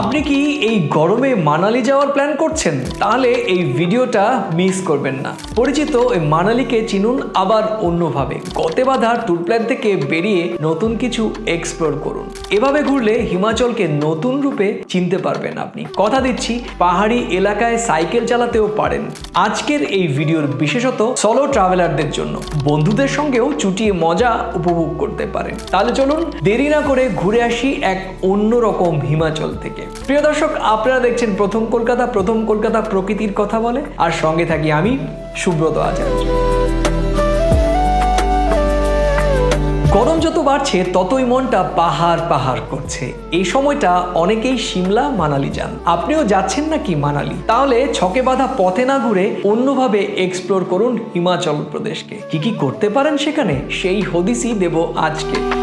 আপনি কি এই গরমে মানালি যাওয়ার প্ল্যান করছেন? তাহলে এই ভিডিওটা মিস করবেন না। পরিচিত এই মানালিকে চিনুন আবার অন্যভাবে। গতে বাঁধা ট্যুর প্ল্যান থেকে বেরিয়ে নতুন কিছু এক্সপ্লোর করুন। এভাবে ঘুরলে হিমাচলকে নতুন রূপে চিনতে পারবেন আপনি। কথা দিচ্ছি, পাহাড়ি এলাকায় সাইকেল চালাতেও পারেন। আজকের এই ভিডিওর বিশেষত সলো ট্রাভেলারদের জন্য। বন্ধুদের সঙ্গেও চুটিয়ে মজা উপভোগ করতে পারেন। তাহলে চলুন দেরি না করে ঘুরে আসি এক অন্যরকম হিমাচল থেকে। প্রিয় দর্শক, আপনারা দেখছেন প্রথম কলকাতা প্রথম কলকাতা প্রকৃতির কথা বলে। আর সঙ্গে থাকি আমি, সুব্রত আচার্য। গরম যত বাড়ছে, ততই মনটা পাহাড় পাহাড় করছে। এই সময়টা অনেকেই সিমলা, মানালি যান। আপনিও যাচ্ছেন নাকি মানালি? তাহলে ছকে বাঁধা পথে না ঘুরে অন্যভাবে এক্সপ্লোর করুন হিমাচল প্রদেশকে। কি কি করতে পারেন সেখানে, সেই হদিসই দেব আজকে।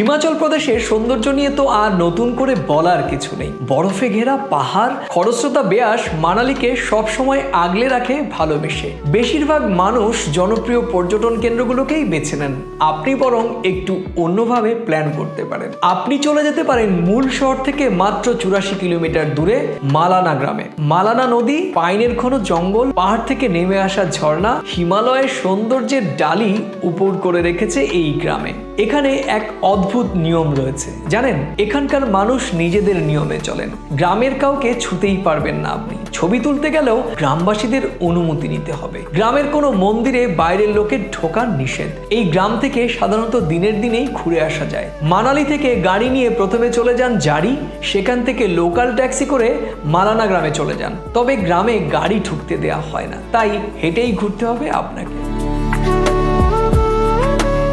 হিমাচল প্রদেশের সৌন্দর্য নিয়ে তো আর নতুন করে বলার কিছু নেই। বরফে ঘেরা পাহাড়, খরস্রোতা বেয়াস মানালিকে সবসময় আগলে রাখে ভালোবেসে। বেশিরভাগ মানুষ জনপ্রিয় পর্যটন কেন্দ্রগুলোকেই বেছে নেন। আপনি বরং একটু অন্যভাবে প্ল্যান করতে পারেন। আপনি চলে যেতে পারেন মূল শহর থেকে মাত্র চুরাশি কিলোমিটার দূরে মালানা গ্রামে। মালানা নদী, পাইনের ঘন জঙ্গল, পাহাড় থেকে নেমে আসা ঝর্ণা, হিমালয়ের সৌন্দর্যের ডালি উপর করে রেখেছে এই গ্রামে। এখানে এক অদ্ভুত নিয়ম রয়েছে। জানেন, এখানকার মানুষ নিজেদের নিয়মে চলেন। গ্রামের কাউকে ছুতেই পারবেন না আপনি। ছবি তুলতে গেলেও গ্রামবাসীদের অনুমতি নিতে হবে। গ্রামের কোনো মন্দিরে বাইরের লোকের ঢোকার নিষেধ। এই গ্রাম থেকে সাধারণত দিনের দিনেই ঘুরে আসা যায়। মানালি থেকে গাড়ি নিয়ে প্রথমে চলে যান জারি, সেখান থেকে লোকাল ট্যাক্সি করে মালানা গ্রামে চলে যান। তবে গ্রামে গাড়ি ঢুকতে দেওয়া হয় না। তাই হেঁটেই ঘুরতে হবে আপনাকে।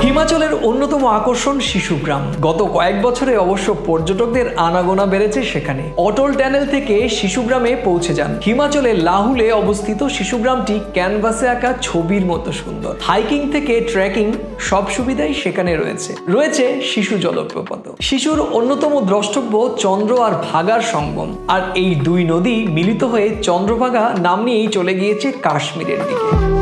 হিমাচলের অন্যতম আকর্ষণ শিশুগ্রাম গত কয়েক বছরে অবশ্য পর্যটকদের আনাগোনা বেড়েছে সেখানে। অটল ট্যানেল থেকে শিশুগ্রামে পৌঁছে যান। হিমাচলের লাহুলে অবস্থিত শিশুগ্রামটি ক্যানভাসে আঁকা ছবির মতো সুন্দর। হাইকিং থেকে ট্রেকিং সব সুবিধাই সেখানে রয়েছে। রয়েছে শিশু জলপ্রপাত। শিশুর অন্যতম দ্রষ্টব্য চন্দ্র আর ভাগার সঙ্গম। আর এই দুই নদী মিলিত হয়ে চন্দ্রভাগা নাম নিয়েই চলে গিয়েছে কাশ্মীরের দিকে।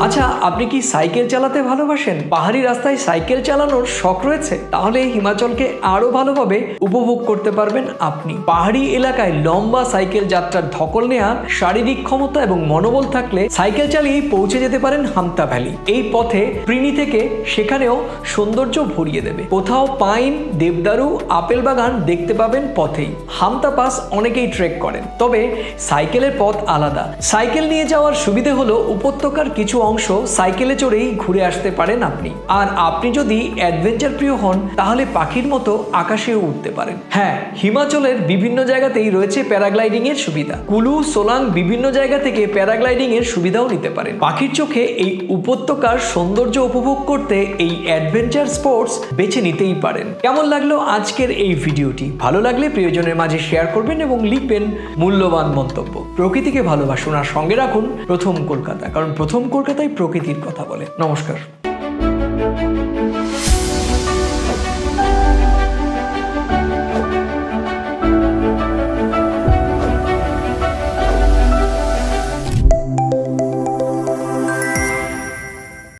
আচ্ছা আপনি কি সাইকেল চালাতে ভালোবাসেন? পাহাড়ি রাস্তায় সাইকেল চালানোর শখ রয়েছে? তাহলে হিমাচলকে আরও ভালোভাবে উপভোগ করতে পারবেন আপনি। পাহাড়ি এলাকায় লম্বা সাইকেল যাত্রার ধকল নেওয়া শারীরিক ক্ষমতা এবং মনোবল থাকলে সাইকেল চালিয়েই পৌঁছে যেতে পারেন হামতা ভ্যালি। এই পথে প্রিনি থেকে সেখানেও সৌন্দর্য ভরিয়ে দেবে। কোথাও পাইন, দেবদারু, আপেল বাগান দেখতে পাবেন পথেই। হামতা পাস অনেকেই ট্রেক করেন। তবে সাইকেলের পথ আলাদা। সাইকেল নিয়ে যাওয়ার সুবিধে হলো উপত্যকার কিছু অংশ সাইকেলে চড়েই ঘুরে আসতে পারেন আপনি। আর আপনি যদি অ্যাডভেঞ্চার প্রিয় হন, তাহলে পাখির মতো আকাশেও উঠতে পারেন। হ্যাঁ হিমাচলের বিভিন্ন জায়গাতেই রয়েছে প্যারাগ্লাইডিং এর সুবিধা। কুলু, সোলাং বিভিন্ন জায়গা থেকে প্যারাগ্লাইডিং এর সুবিধাও নিতে পারেন। পাখির চোখে এই উপত্যকার সৌন্দর্য উপভোগ করতে এই অ্যাডভেঞ্চার স্পোর্টস বেছে নিতেই পারেন। কেমন লাগল আজকের এই ভিডিওটি? ভালো লাগলে প্রিয়জনের মাঝে শেয়ার করবেন এবং লিখবেন মূল্যবান মন্তব্য। প্রকৃতিকে ভালোবাসুন আর সঙ্গে রাখুন প্রথম কলকাতা। কারণ প্রথম কলকাতায় প্রকৃতির কথা বলে। নমস্কার।